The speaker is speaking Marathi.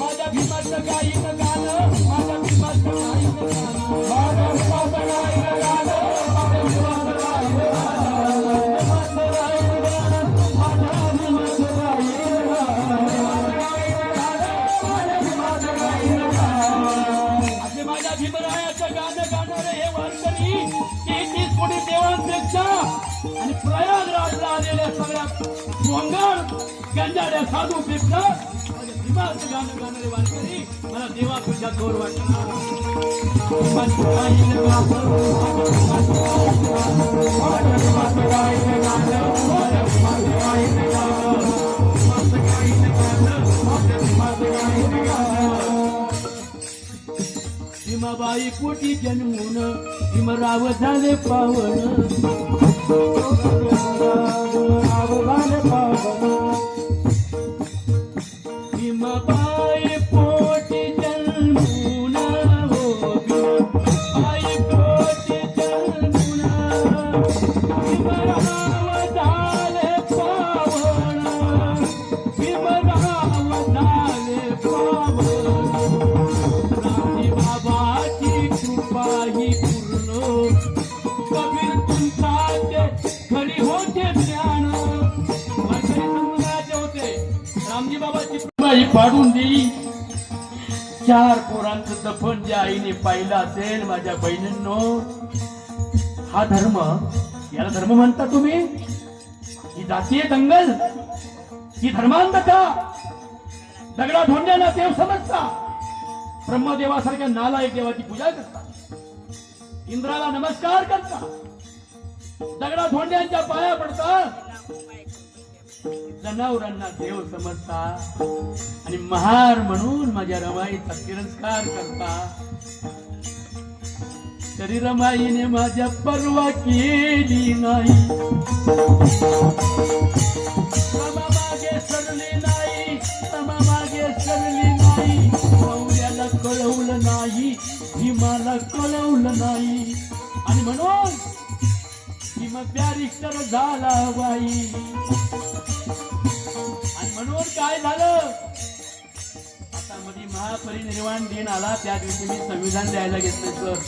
माझ्या भीमाचं काही न गाणं माझ्या भीमाचं काही न गाणं. भीमरायाचं गाणं गाणारे हे वारकरी तेहतीस कोटी देवांपेक्षा आणि प्रयागराजला आलेल्या सगळ्या गोंगाड गंजाड्या साधू पेक्षा भीमाचं गाणं गाणारे वारकरी मला देवापेक्षा गौर वाटणार भीमाबाई पोटी जन्मून भीमराव झाले पावन. भीमाबाई पोटी जन्मून हो भीमाबाई पोटी जन्मून. भीमराव पाही कृपा पूर्ण. कबीर तुमचा ते खरी होते ज्ञान. वारकरी समुदायाचे होते. रामजी बाबाची कृपा पाडून देई चार पोरांचं दफन ज्या आईने पाहिलं असेल माझ्या बहिणींनो हा धर्म याला धर्म म्हणता तुम्ही? ही जातीय दंगल ही धर्मांधता. दगडा धोंड्याला देव समजता. ब्रह्मदेवासारख्या नालायक देवाची पूजा करता. इंद्राला नमस्कार करता. दगडा धोंड्यांच्या पाया पडता. जनावरांना देव समजता. आणि महार म्हणून माझ्या रमाईचा तिरस्कार करता. तरी रमाईने माझ्या पर्वा केली नाही. कळवलं नाही भीमाला कळवलं नाही. आणि म्हणून भीम बॅरिस्टर झाला बाई. आणि म्हणून काय झालं? आता मध्ये महापरिनिर्वाण दिन आला त्या दिवशी मी संविधान द्यायला घेतलं सर.